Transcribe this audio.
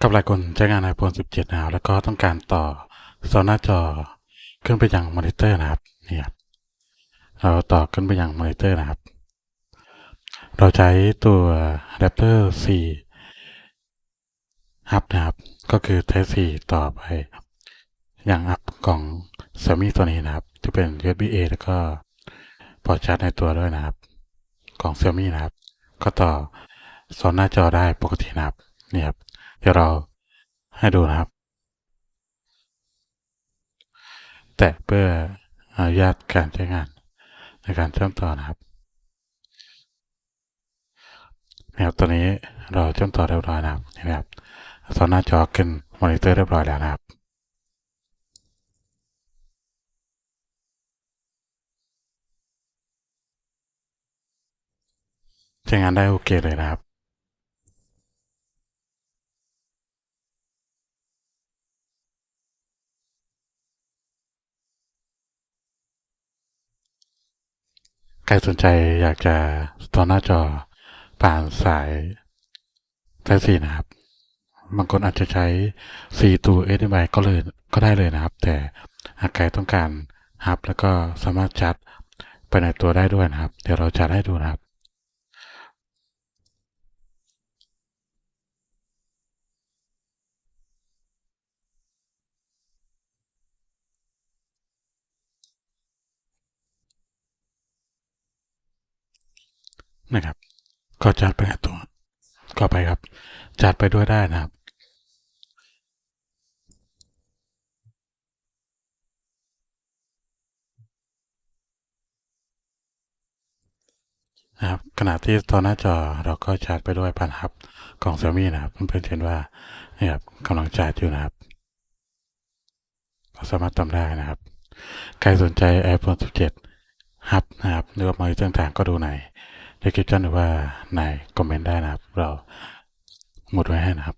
กับหลายคนใช้งาน iPhone 17 นะครับ แล้วก็ต้องการต่อโซนหน้าจอขึ้นไปยังมอนิเตอร์นะครับนี่ครับเราต่อขึ้นไปยังมอนิเตอร์นะครับ เราใช้ตัว adapter 4 hub นะครับ ก็คือ Type C ต่อไปยังอัพของ Xiaomi ตัวนี้นะครับ ที่เป็น USB A แล้วก็พอชาร์จในตัวด้วยนะครับ ของ Xiaomi นะครับ ก็ต่อโซนหน้าจอได้ปกตินะครับนี่ครับ เดี๋ยวเราให้ดูนะครับ แตะเพื่ออนุญาตการใช้งาน ในการเชื่อมต่อนะครับนะครับตอนนี้เราเชื่อมต่อเรียบร้อยนะครับนะครับโซนหน้าจอขึ้นมอนิเตอร์เรียบร้อยแล้วนะครับใช้งานได้โอเคเลยนะครับ ใครสนใจอยากจะต่อหน้าจอผ่านสายสายสีนะครับ บางคนอาจจะใช้4ตัว HDMI ก็เลยก็ได้เลยนะครับ แต่หากใครต้องการฮับแล้วก็สามารถจัดไปในตัวได้ด้วยนะครับ เดี๋ยวเราจัดให้ดูนะครับ นะครับ ก็จัดไปในตัวก็ไปครับ จัดไปด้วยได้นะครับ นะครับขณะที่ตอนหน้าจอเราก็ชาร์จไปด้วยผ่านฮับของ Xiaomi นะครับเพื่อนๆเห็นว่านี่ครับกำลังชาร์จอยู่นะครับก็สามารถทำได้นะครับ ใครสนใจ iPhone 17ฮับนะครับหรือว่ามอนิเตอต่างๆก็ดูใน description หรือว่าในคอมเมนต์ได้นะครับ เราหมดไว้ให้นะครับ